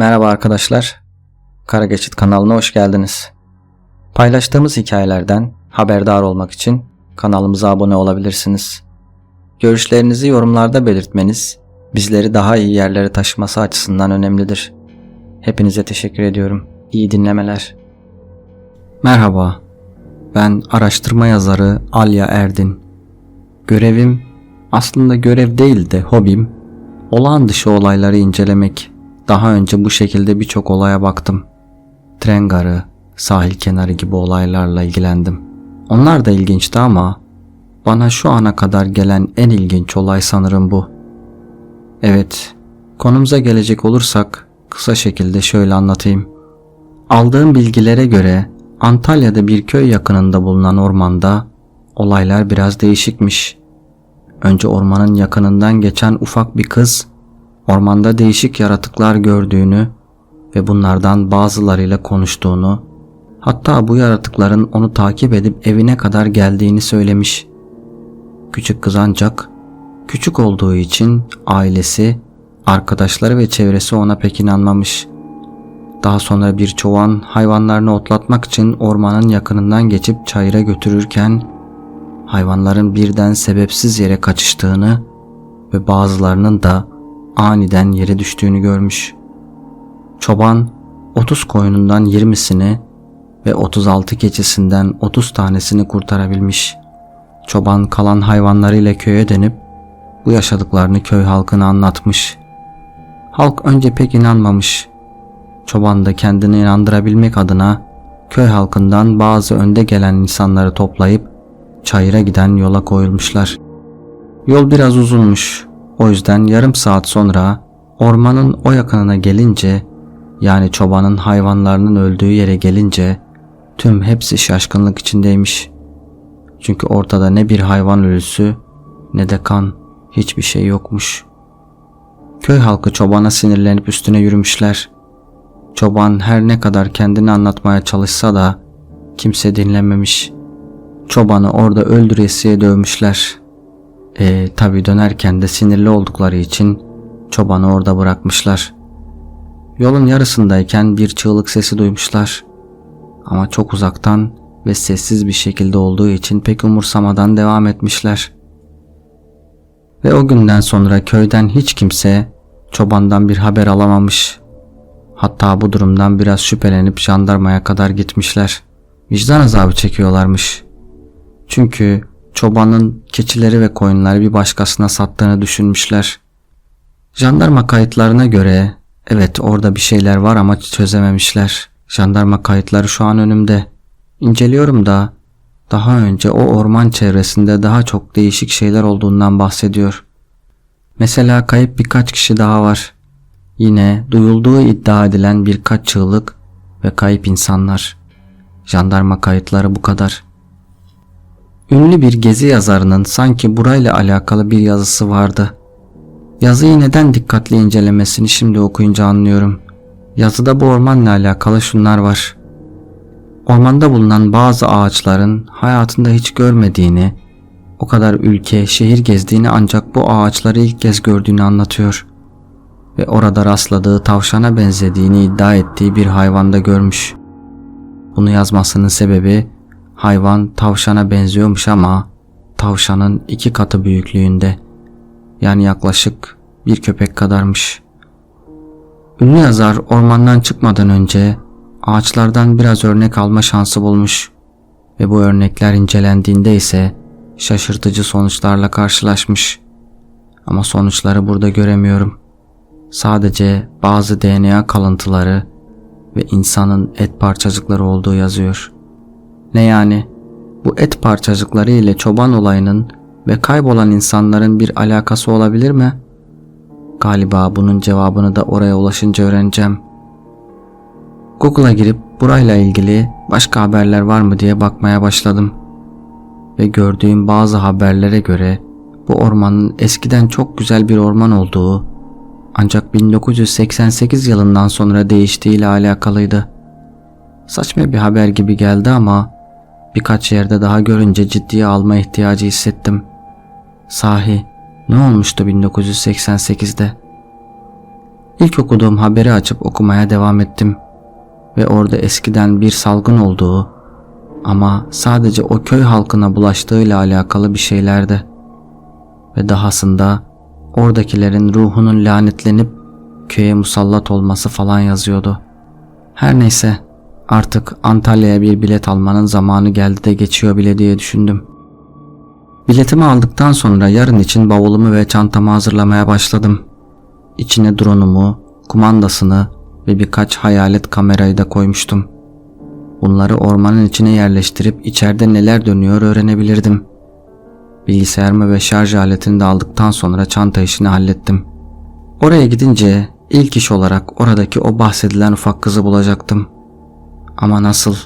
Merhaba arkadaşlar. Kara Geçit kanalına hoş geldiniz. Paylaştığımız hikayelerden haberdar olmak için kanalımıza abone olabilirsiniz. Görüşlerinizi yorumlarda belirtmeniz bizleri daha iyi yerlere taşıması açısından önemlidir. Hepinize teşekkür ediyorum. İyi dinlemeler. Merhaba. Ben araştırma yazarı Alya Erdin. Görevim aslında görev değil de hobim olağan dışı olayları incelemek. Daha önce bu şekilde birçok olaya baktım. Tren garı, sahil kenarı gibi olaylarla ilgilendim. Onlar da ilginçti ama bana şu ana kadar gelen en ilginç olay sanırım bu. Evet, konumuza gelecek olursak kısa şekilde şöyle anlatayım. Aldığım bilgilere göre Antalya'da bir köy yakınında bulunan ormanda olaylar biraz değişikmiş. Önce ormanın yakınından geçen ufak bir kız ormanda değişik yaratıklar gördüğünü ve bunlardan bazılarıyla konuştuğunu, hatta bu yaratıkların onu takip edip evine kadar geldiğini söylemiş. Küçük kız ancak küçük olduğu için ailesi, arkadaşları ve çevresi ona pek inanmamış. Daha sonra bir çoban hayvanlarını otlatmak için ormanın yakınından geçip çayıra götürürken hayvanların birden sebepsiz yere kaçıştığını ve bazılarının da aniden yere düştüğünü görmüş. Çoban 30 koyunundan 20'sini ve 36 keçisinden 30 tanesini kurtarabilmiş. Çoban kalan hayvanlarıyla köye dönüp bu yaşadıklarını köy halkına anlatmış. Halk önce pek inanmamış. Çoban da kendini inandırabilmek adına köy halkından bazı önde gelen insanları toplayıp çayıra giden yola koyulmuşlar. Yol biraz uzunmuş. O yüzden yarım saat sonra ormanın o yakınına gelince yani çobanın hayvanlarının öldüğü yere gelince tüm hepsi şaşkınlık içindeymiş. Çünkü ortada ne bir hayvan ölüsü ne de kan hiçbir şey yokmuş. Köy halkı çobana sinirlenip üstüne yürümüşler. Çoban her ne kadar kendini anlatmaya çalışsa da kimse dinlememiş. Çobanı orada öldüresiye dövmüşler. E tabi dönerken de sinirli oldukları için çobanı orada bırakmışlar. Yolun yarısındayken bir çığlık sesi duymuşlar. Ama çok uzaktan ve sessiz bir şekilde olduğu için pek umursamadan devam etmişler. Ve o günden sonra köyden hiç kimse çobandan bir haber alamamış. Hatta bu durumdan biraz şüphelenip jandarmaya kadar gitmişler. Vicdan azabı çekiyorlarmış. Çünkü çobanın keçileri ve koyunları bir başkasına sattığını düşünmüşler. Jandarma kayıtlarına göre evet orada bir şeyler var ama çözememişler. Jandarma kayıtları şu an önümde. İnceliyorum da daha önce o orman çevresinde daha çok değişik şeyler olduğundan bahsediyor. Mesela kayıp birkaç kişi daha var. Yine duyulduğu iddia edilen birkaç çığlık ve kayıp insanlar. Jandarma kayıtları bu kadar. Ünlü bir gezi yazarının sanki burayla alakalı bir yazısı vardı. Yazıyı neden dikkatli incelemesini şimdi okuyunca anlıyorum. Yazıda bu ormanla alakalı şunlar var. Ormanda bulunan bazı ağaçların hayatında hiç görmediğini, o kadar ülke, şehir gezdiğini ancak bu ağaçları ilk kez gördüğünü anlatıyor. Ve orada rastladığı tavşana benzediğini iddia ettiği bir hayvanda görmüş. Bunu yazmasının sebebi hayvan tavşana benziyormuş ama tavşanın iki katı büyüklüğünde. Yani yaklaşık bir köpek kadarmış. Ünlü yazar ormandan çıkmadan önce ağaçlardan biraz örnek alma şansı bulmuş ve bu örnekler incelendiğinde ise şaşırtıcı sonuçlarla karşılaşmış. Ama sonuçları burada göremiyorum. Sadece bazı DNA kalıntıları ve insanın et parçacıkları olduğu yazıyor. Ne yani? Bu et parçacıkları ile çoban olayının ve kaybolan insanların bir alakası olabilir mi? Galiba bunun cevabını da oraya ulaşınca öğreneceğim. Google'a girip burayla ilgili başka haberler var mı diye bakmaya başladım. Ve gördüğüm bazı haberlere göre bu ormanın eskiden çok güzel bir orman olduğu ancak 1988 yılından sonra değiştiği ile alakalıydı. Saçma bir haber gibi geldi ama birkaç yerde daha görünce ciddiye alma ihtiyacı hissettim. Sahi ne olmuştu 1988'de? İlk okuduğum haberi açıp okumaya devam ettim ve orada eskiden bir salgın olduğu ama sadece o köy halkına bulaştığıyla alakalı bir şeylerdi. Ve dahasında oradakilerin ruhunun lanetlenip köye musallat olması falan yazıyordu. Her neyse artık Antalya'ya bir bilet almanın zamanı geldi de geçiyor bile diye düşündüm. Biletimi aldıktan sonra yarın için bavulumu ve çantamı hazırlamaya başladım. İçine dronumu, kumandasını ve birkaç hayalet kamerayı da koymuştum. Bunları ormanın içine yerleştirip içeride neler dönüyor öğrenebilirdim. Bilgisayarımı ve şarj aletini de aldıktan sonra çanta işini hallettim. Oraya gidince ilk iş olarak oradaki o bahsedilen ufak kızı bulacaktım. Ama nasıl?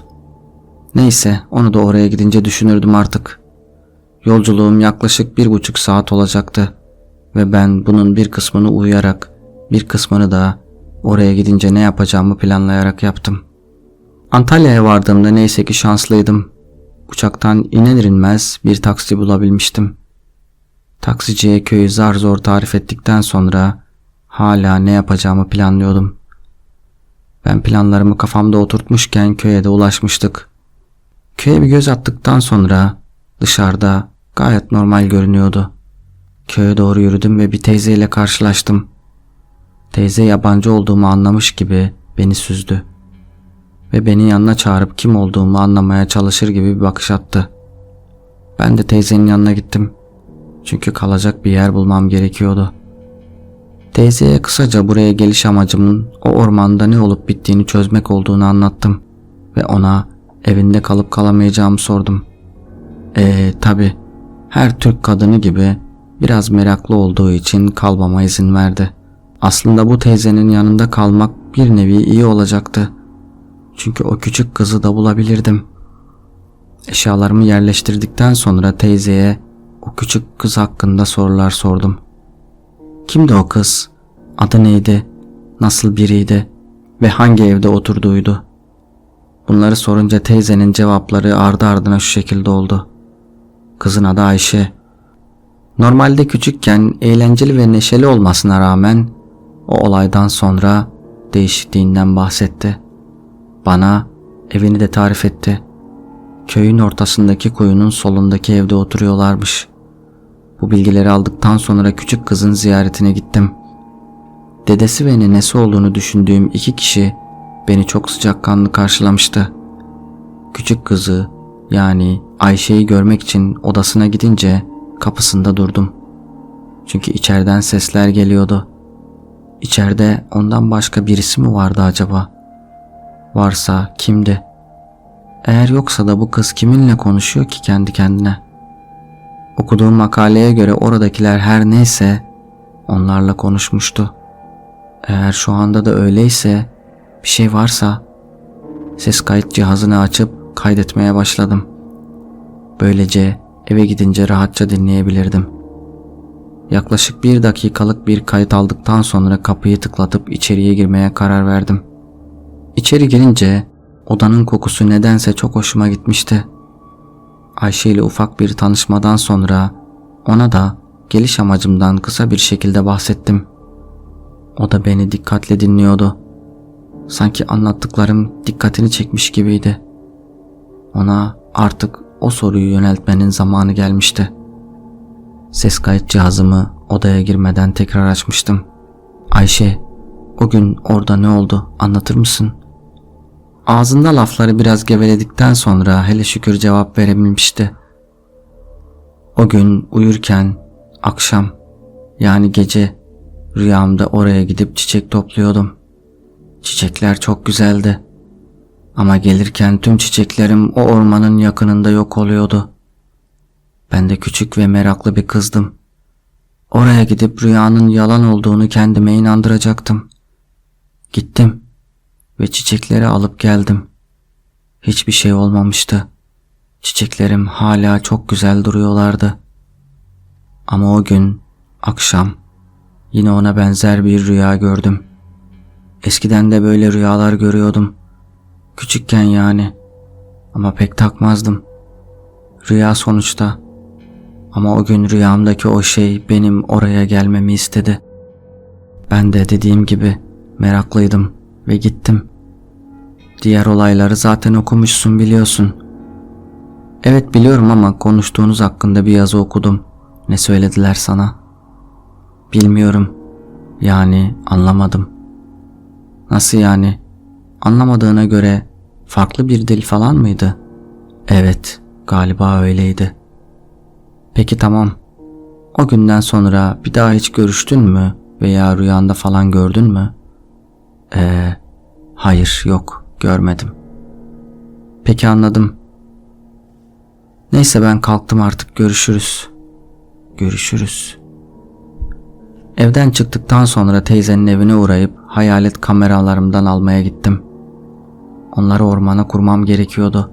Neyse onu da oraya gidince düşünürdüm artık. Yolculuğum yaklaşık bir buçuk saat olacaktı ve ben bunun bir kısmını uyuyarak bir kısmını da oraya gidince ne yapacağımı planlayarak yaptım. Antalya'ya vardığımda neyse ki şanslıydım. Uçaktan iner inmez bir taksi bulabilmiştim. Taksiciye köyü zar zor tarif ettikten sonra hala ne yapacağımı planlıyordum. Ben planlarımı kafamda oturtmuşken köye de ulaşmıştık. Köye bir göz attıktan sonra dışarıda gayet normal görünüyordu. Köye doğru yürüdüm ve bir teyzeyle karşılaştım. Teyze yabancı olduğumu anlamış gibi beni süzdü. Ve beni yanına çağırıp kim olduğumu anlamaya çalışır gibi bir bakış attı. Ben de teyzenin yanına gittim. Çünkü kalacak bir yer bulmam gerekiyordu. Teyzeye kısaca buraya geliş amacımın o ormanda ne olup bittiğini çözmek olduğunu anlattım. Ve ona evinde kalıp kalamayacağımı sordum. Eee tabi her Türk kadını gibi biraz meraklı olduğu için kalmama izin verdi. Aslında bu teyzenin yanında kalmak bir nevi iyi olacaktı. Çünkü o küçük kızı da bulabilirdim. Eşyalarımı yerleştirdikten sonra teyzeye o küçük kız hakkında sorular sordum. Kimdi o kız? Adı neydi? Nasıl biriydi? Ve hangi evde oturduğuydu? Bunları sorunca teyzenin cevapları ardı ardına şu şekilde oldu. Kızın adı Ayşe. Normalde küçükken eğlenceli ve neşeli olmasına rağmen o olaydan sonra değişikliğinden bahsetti. Bana evini de tarif etti. Köyün ortasındaki kuyunun solundaki evde oturuyorlarmış. Bu bilgileri aldıktan sonra küçük kızın ziyaretine gittim. Dedesi ve nenesi olduğunu düşündüğüm iki kişi beni çok sıcakkanlı karşılamıştı. Küçük kızı yani Ayşe'yi görmek için odasına gidince kapısında durdum. Çünkü içeriden sesler geliyordu. İçeride ondan başka birisi mi vardı acaba? Varsa kimdi? Eğer yoksa da bu kız kiminle konuşuyor ki kendi kendine? Okuduğum makaleye göre oradakiler her neyse onlarla konuşmuştu. Eğer şu anda da öyleyse bir şey varsa ses kayıt cihazını açıp kaydetmeye başladım. Böylece eve gidince rahatça dinleyebilirdim. Yaklaşık bir dakikalık bir kayıt aldıktan sonra kapıyı tıklatıp içeriye girmeye karar verdim. İçeri girince odanın kokusu nedense çok hoşuma gitmişti. Ayşe ile ufak bir tanışmadan sonra ona da geliş amacımdan kısa bir şekilde bahsettim. O da beni dikkatle dinliyordu. Sanki anlattıklarım dikkatini çekmiş gibiydi. Ona artık o soruyu yöneltmenin zamanı gelmişti. Ses kayıt cihazımı odaya girmeden tekrar açmıştım. Ayşe, o gün orada ne oldu anlatır mısın? Ağzında lafları biraz geveledikten sonra hele şükür cevap verebilmişti. O gün uyurken akşam yani gece rüyamda oraya gidip çiçek topluyordum. Çiçekler çok güzeldi. Ama gelirken tüm çiçeklerim o ormanın yakınında yok oluyordu. Ben de küçük ve meraklı bir kızdım. Oraya gidip rüyanın yalan olduğunu kendime inandıracaktım. Gittim ve çiçekleri alıp geldim. Hiçbir şey olmamıştı. Çiçeklerim hala çok güzel duruyorlardı. Ama o gün akşam yine ona benzer bir rüya gördüm. Eskiden de böyle rüyalar görüyordum. Küçükken yani. Ama pek takmazdım. Rüya sonuçta. Ama o gün rüyamdaki o şey benim oraya gelmemi istedi. Ben de dediğim gibi Meraklıydım ve gittim. Diğer olayları zaten okumuşsun biliyorsun. Evet biliyorum ama konuştuğunuz hakkında bir yazı okudum. Ne söylediler sana? Bilmiyorum. Yani anlamadım. Nasıl yani? Anlamadığına göre farklı bir dil falan mıydı? Evet, galiba öyleydi. Peki tamam. O günden sonra bir daha hiç görüştün mü veya rüyanda falan gördün mü? Ee, hayır yok görmedim. Peki anladım. Neyse ben kalktım artık görüşürüz. Görüşürüz. Evden çıktıktan sonra teyzenin evine uğrayıp hayalet kameralarımdan almaya gittim. Onları ormana kurmam gerekiyordu.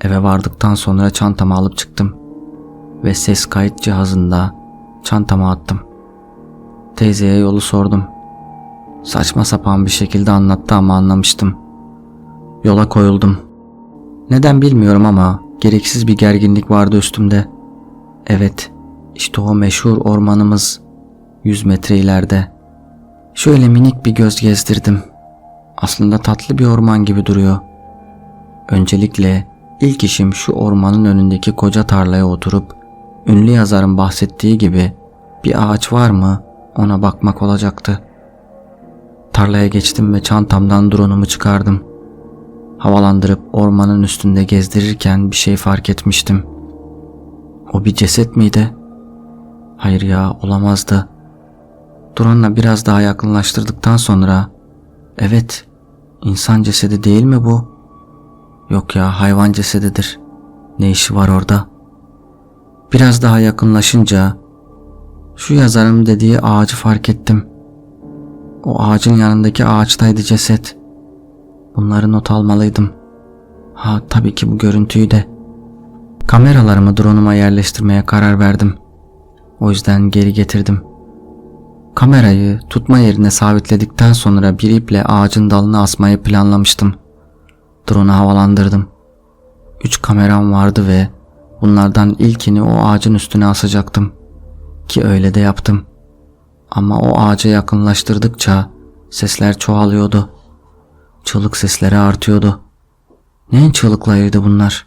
Eve vardıktan sonra çantamı alıp çıktım ve ses kayıt cihazında çantama attım. Teyzeye yolu sordum. Saçma sapan bir şekilde anlattı ama anlamıştım. Yola koyuldum. Neden bilmiyorum ama gereksiz bir gerginlik vardı üstümde. Evet, işte o meşhur ormanımız 100 metre ileride. Şöyle minik bir göz gezdirdim. Aslında tatlı bir orman gibi duruyor. Öncelikle ilk işim şu ormanın önündeki koca tarlaya oturup ünlü yazarın bahsettiği gibi bir ağaç var mı ona bakmak olacaktı. Tarlaya geçtim ve çantamdan dronumu çıkardım. Havalandırıp ormanın üstünde gezdirirken bir şey fark etmiştim. O bir ceset miydi? Hayır ya olamazdı. Drone'la biraz daha yakınlaştırdıktan sonra evet insan cesedi değil mi bu? Yok ya hayvan cesedidir. Ne işi var orada? Biraz daha yakınlaşınca şu yazarın dediği ağacı fark ettim. O ağacın yanındaki ağaçtaydı ceset. Bunları not almalıydım. Ha tabii ki bu görüntüyü de. Kameralarımı drone'uma yerleştirmeye karar verdim. O yüzden geri getirdim. Kamerayı tutma yerine sabitledikten sonra bir iple ağacın dalına asmayı planlamıştım. Drone'u havalandırdım. Üç kameram vardı ve bunlardan ilkini o ağacın üstüne asacaktım. Ki öyle de yaptım. Ama o ağaca yakınlaştırdıkça sesler çoğalıyordu. Çığlık sesleri artıyordu. Neyin çığlıklarıydı bunlar?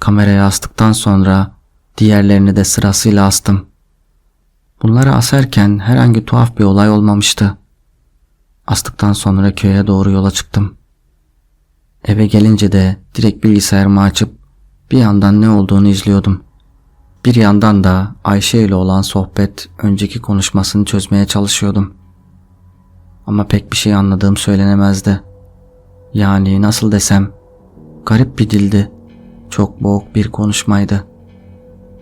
Kameraya astıktan sonra diğerlerini de sırasıyla astım. Bunları asarken herhangi tuhaf bir olay olmamıştı. Astıktan sonra köye doğru yola çıktım. Eve gelince de direkt bilgisayarımı açıp bir yandan ne olduğunu izliyordum. Bir yandan da Ayşe ile olan sohbet önceki konuşmasını çözmeye çalışıyordum. Ama pek bir şey anladığım söylenemezdi. Yani nasıl desem garip bir dildi. Çok boğuk bir konuşmaydı.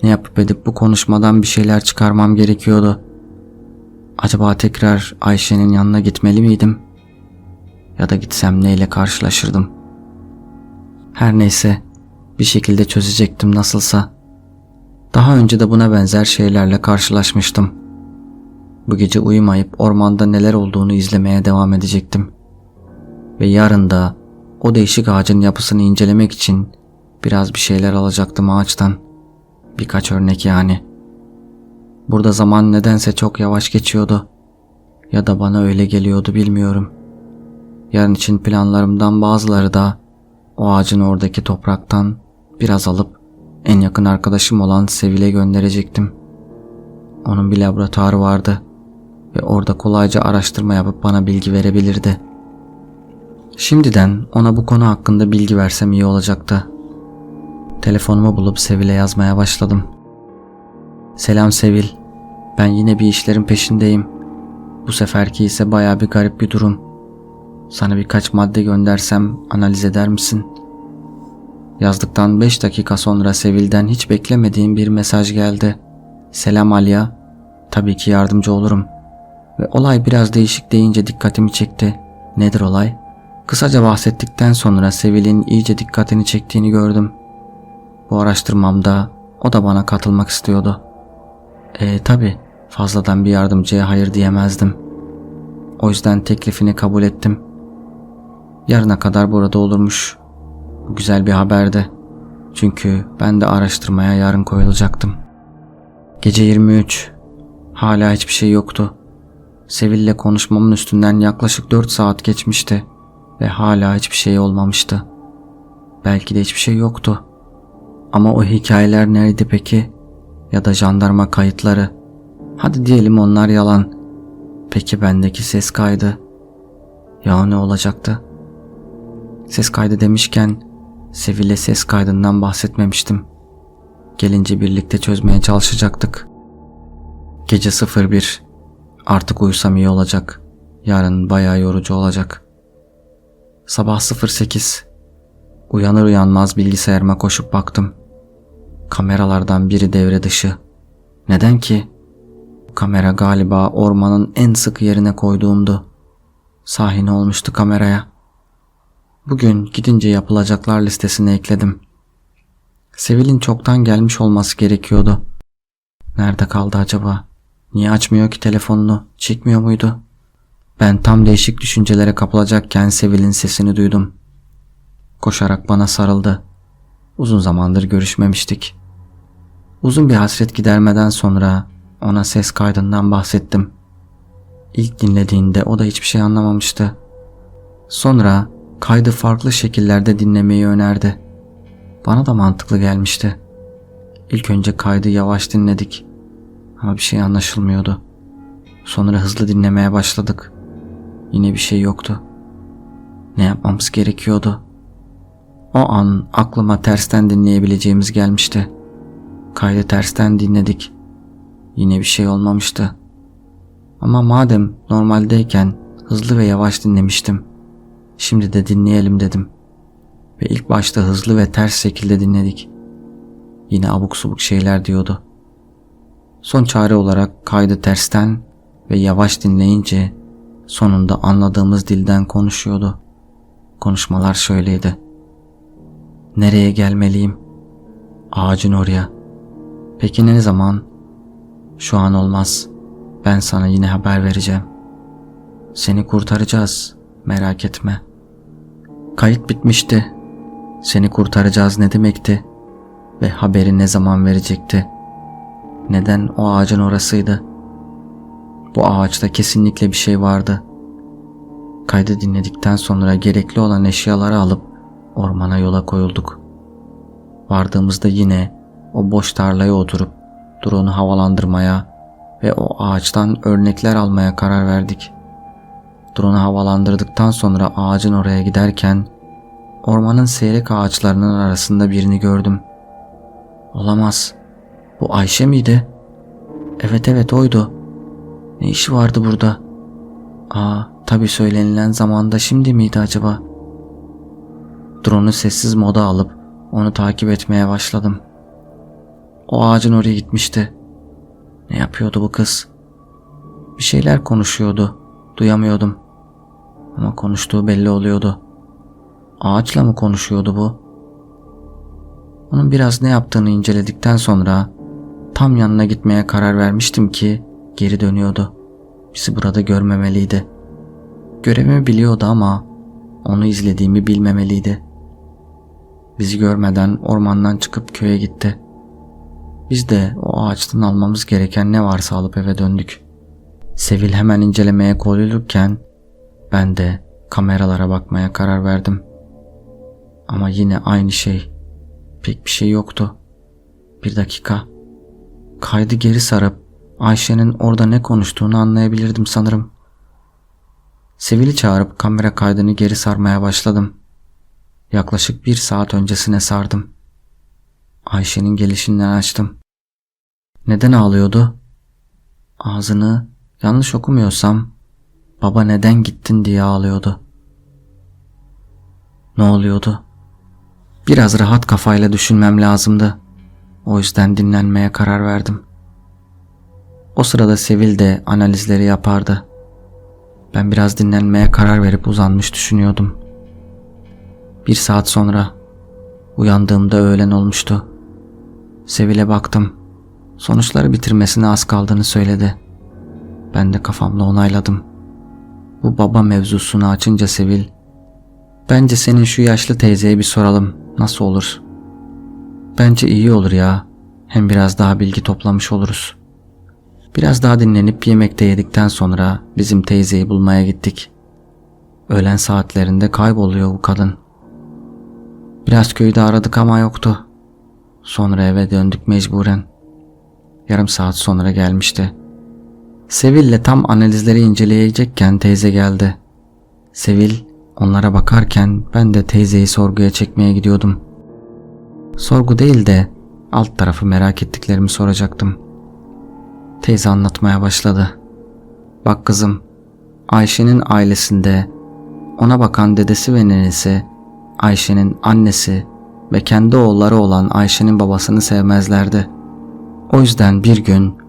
Ne yapıp edip bu konuşmadan bir şeyler çıkarmam gerekiyordu. Acaba tekrar Ayşe'nin yanına gitmeli miydim? Ya da gitsem neyle karşılaşırdım? Her neyse bir şekilde çözecektim nasılsa. Daha önce de buna benzer şeylerle karşılaşmıştım. Bu gece uyumayıp ormanda neler olduğunu izlemeye devam edecektim. Ve yarın da o değişik ağacın yapısını incelemek için biraz bir şeyler alacaktım ağaçtan. Birkaç örnek yani. Burada zaman nedense çok yavaş geçiyordu. Ya da bana öyle geliyordu bilmiyorum. Yarın için planlarımdan bazıları da o ağacın oradaki topraktan biraz alıp en yakın arkadaşım olan Sevil'e gönderecektim. Onun bir laboratuvarı vardı ve orada kolayca araştırma yapıp bana bilgi verebilirdi. Şimdiden ona bu konu hakkında bilgi versem iyi olacaktı. Telefonumu bulup Sevil'e yazmaya başladım. Selam Sevil. Ben yine bir işlerin peşindeyim. Bu seferki ise baya bir garip bir durum. Sana birkaç madde göndersem analiz eder misin? Yazdıktan 5 dakika sonra Sevil'den hiç beklemediğim bir mesaj geldi. Selam Alya. Tabii ki yardımcı olurum. Ve olay biraz değişik deyince dikkatimi çekti. Nedir olay? Kısaca bahsettikten sonra Sevil'in iyice dikkatini çektiğini gördüm. Bu araştırmamda o da bana katılmak istiyordu. E tabi fazladan bir yardımcıya hayır diyemezdim. O yüzden teklifini kabul ettim. Yarına kadar burada olurmuş. Güzel bir haberdi. Çünkü ben de araştırmaya yarın koyulacaktım. Gece 23. Hala hiçbir şey yoktu. Sevil'le konuşmamın üstünden yaklaşık 4 saat geçmişti ve hala hiçbir şey olmamıştı. Belki de hiçbir şey yoktu. Ama o hikayeler nerede peki? Ya da jandarma kayıtları? Hadi diyelim onlar yalan. Peki bendeki ses kaydı? Ya ne olacaktı? Ses kaydı demişken Sevil'e ses kaydından bahsetmemiştim. Gelince birlikte çözmeye çalışacaktık. Gece 01. Artık uyusam iyi olacak. Yarın bayağı yorucu olacak. Sabah 08. Uyanır uyanmaz bilgisayarıma koşup baktım. Kameralardan biri devre dışı. Neden ki? Kamera galiba ormanın en sık yerine koyduğumdu. Sahi ne olmuştu kameraya? Bugün gidince yapılacaklar listesine ekledim. Sevil'in çoktan gelmiş olması gerekiyordu. Nerede kaldı acaba? Niye açmıyor ki telefonunu? Çekmiyor muydu? Ben tam değişik düşüncelere kapılacakken Sevil'in sesini duydum. Koşarak bana sarıldı. Uzun zamandır görüşmemiştik. Uzun bir hasret gidermeden sonra ona ses kaydından bahsettim. İlk dinlediğinde o da hiçbir şey anlamamıştı. Sonra kaydı farklı şekillerde dinlemeyi önerdi. Bana da mantıklı gelmişti. İlk önce kaydı yavaş dinledik. Ama bir şey anlaşılmıyordu. Sonra hızlı dinlemeye başladık. Yine bir şey yoktu. Ne yapmamız gerekiyordu? O an aklıma tersten dinleyebileceğimiz gelmişti. Kaydı tersten dinledik. Yine bir şey olmamıştı. Ama madem normaldeyken hızlı ve yavaş dinlemiştim. Şimdi de dinleyelim dedim. Ve ilk başta hızlı ve ters şekilde dinledik. Yine abuk subuk şeyler diyordu. Son çare olarak kaydı tersten ve yavaş dinleyince sonunda anladığımız dilden konuşuyordu. Konuşmalar şöyleydi. Nereye gelmeliyim? Ağacın oraya. Peki ne zaman? Şu an olmaz. Ben sana yine haber vereceğim. Seni kurtaracağız. Merak etme. Kayıt bitmişti. Seni kurtaracağız ne demekti? Ve haberi ne zaman verecekti? Neden o ağacın orasıydı? Bu ağaçta kesinlikle bir şey vardı. Kaydı dinledikten sonra gerekli olan eşyaları alıp ormana yola koyulduk. Vardığımızda yine o boş tarlaya oturup drone'u havalandırmaya ve o ağaçtan örnekler almaya karar verdik. Drone'u havalandırdıktan sonra ağacın oraya giderken ormanın seyrek ağaçlarının arasında birini gördüm. Olamaz. Bu Ayşe miydi? Evet evet oydu. Ne işi vardı burada? Aa tabi söylenilen zamanda şimdi miydi acaba? Drone'u sessiz moda alıp onu takip etmeye başladım. O ağacın oraya gitmişti. Ne yapıyordu bu kız? Bir şeyler konuşuyordu. Duyamıyordum. Ama konuştuğu belli oluyordu. Ağaçla mı konuşuyordu bu? Onun biraz ne yaptığını inceledikten sonra tam yanına gitmeye karar vermiştim ki geri dönüyordu. Bizi burada görmemeliydi. Görevimi biliyordu ama onu izlediğimi bilmemeliydi. Bizi görmeden ormandan çıkıp köye gitti. Biz de o ağaçtan almamız gereken ne varsa alıp eve döndük. Sevil hemen incelemeye koyulurken ben de kameralara bakmaya karar verdim. Ama yine aynı şey. Pek bir şey yoktu. Bir dakika. Kaydı geri sarıp Ayşe'nin orada ne konuştuğunu anlayabilirdim sanırım. Sevil'i çağırıp kamera kaydını geri sarmaya başladım. Yaklaşık bir saat öncesine sardım. Ayşe'nin gelişinden açtım. Neden ağlıyordu? Ağzını yanlış okumuyorsam baba neden gittin diye ağlıyordu. Ne oluyordu? Biraz rahat kafayla düşünmem lazımdı. O yüzden dinlenmeye karar verdim. O sırada Sevil de analizleri yapardı. Ben biraz dinlenmeye karar verip uzanmış düşünüyordum. Bir saat sonra uyandığımda öğlen olmuştu. Sevil'e baktım. Sonuçları bitirmesine az kaldığını söyledi. Ben de kafamla onayladım. Bu baba mevzusunu açınca Sevil, bence senin şu yaşlı teyzeye bir soralım. Nasıl olur? Bence iyi olur ya. Hem biraz daha bilgi toplamış oluruz. Biraz daha dinlenip yemekte yedikten sonra bizim teyzeyi bulmaya gittik. Öğlen saatlerinde kayboluyor bu kadın. Biraz köyde aradık ama yoktu. Sonra eve döndük mecburen. Yarım saat sonra gelmişti. Sevil'le tam analizleri inceleyecekken teyze geldi. Sevil onlara bakarken ben de teyzeyi sorguya çekmeye gidiyordum. Sorgu değil de alt tarafı merak ettiklerimi soracaktım. Teyze anlatmaya başladı. Bak kızım, Ayşe'nin ailesinde ona bakan dedesi ve nenesi, Ayşe'nin annesi ve kendi oğulları olan Ayşe'nin babasını sevmezlerdi. O yüzden bir gün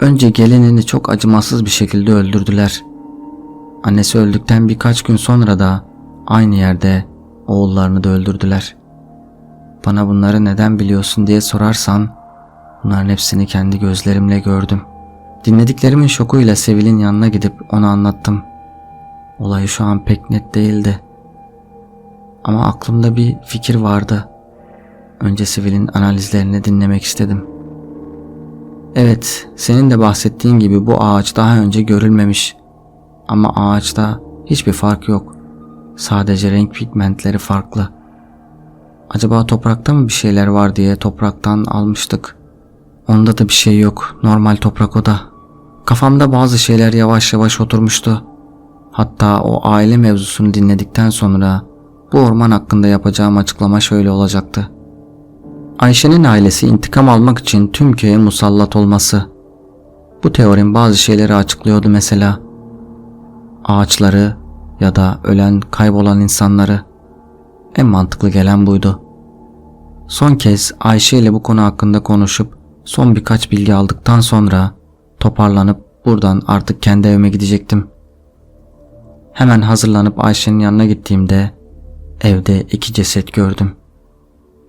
önce gelinini çok acımasız bir şekilde öldürdüler. Annesi öldükten birkaç gün sonra da aynı yerde oğullarını da öldürdüler. Bana bunları neden biliyorsun diye sorarsan bunların hepsini kendi gözlerimle gördüm. Dinlediklerimin şokuyla Sevil'in yanına gidip ona anlattım. Olayı şu an pek net değildi. Ama aklımda bir fikir vardı. Önce Sevil'in analizlerini dinlemek istedim. Evet, senin de bahsettiğin gibi bu ağaç daha önce görülmemiş. Ama ağaçta hiçbir fark yok. Sadece renk pigmentleri farklı. Acaba toprakta mı bir şeyler var diye topraktan almıştık. Onda da bir şey yok. Normal toprak o da. Kafamda bazı şeyler yavaş yavaş oturmuştu. Hatta o aile mevzusunu dinledikten sonra bu orman hakkında yapacağım açıklama şöyle olacaktı. Ayşe'nin ailesi intikam almak için tüm köye musallat olması. Bu teorim bazı şeyleri açıklıyordu mesela. Ağaçları ya da ölen kaybolan insanları. En mantıklı gelen buydu. Son kez Ayşe ile bu konu hakkında konuşup son birkaç bilgi aldıktan sonra toparlanıp buradan artık kendi evime gidecektim. Hemen hazırlanıp Ayşe'nin yanına gittiğimde evde iki ceset gördüm.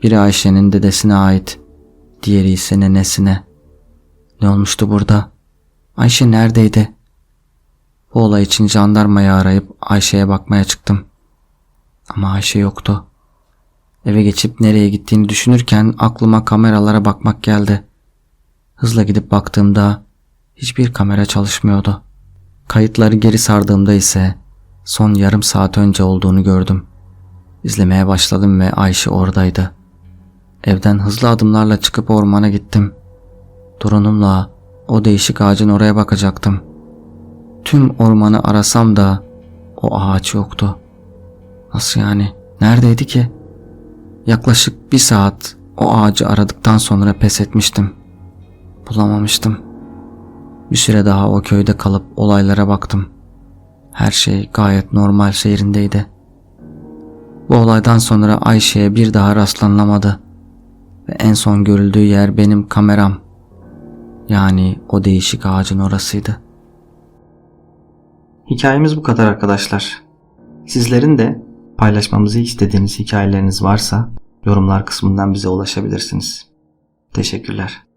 Biri Ayşe'nin dedesine ait, diğeri ise nenesine. Ne olmuştu burada? Ayşe neredeydi? Bu olay için jandarmayı arayıp Ayşe'ye bakmaya çıktım. Ama Ayşe yoktu. Eve geçip nereye gittiğini düşünürken aklıma kameralara bakmak geldi. Hızla gidip baktığımda hiçbir kamera çalışmıyordu. Kayıtları geri sardığımda ise son yarım saat önce olduğunu gördüm. İzlemeye başladım ve Ayşe oradaydı. Evden hızlı adımlarla çıkıp ormana gittim. Torunumla o değişik ağacın oraya bakacaktım. Tüm ormanı arasam da o ağaç yoktu. Nasıl yani? Neredeydi ki? Yaklaşık bir saat o ağacı aradıktan sonra pes etmiştim. Bulamamıştım. Bir süre daha o köyde kalıp olaylara baktım. Her şey gayet normal seyrindeydi. Bu olaydan sonra Ayşe'ye bir daha rastlanamadı ve en son görüldüğü yer benim kameram. Yani o değişik ağacın orasıydı. Hikayemiz bu kadar arkadaşlar. Sizlerin de paylaşmamızı istediğiniz hikayeleriniz varsa yorumlar kısmından bize ulaşabilirsiniz. Teşekkürler.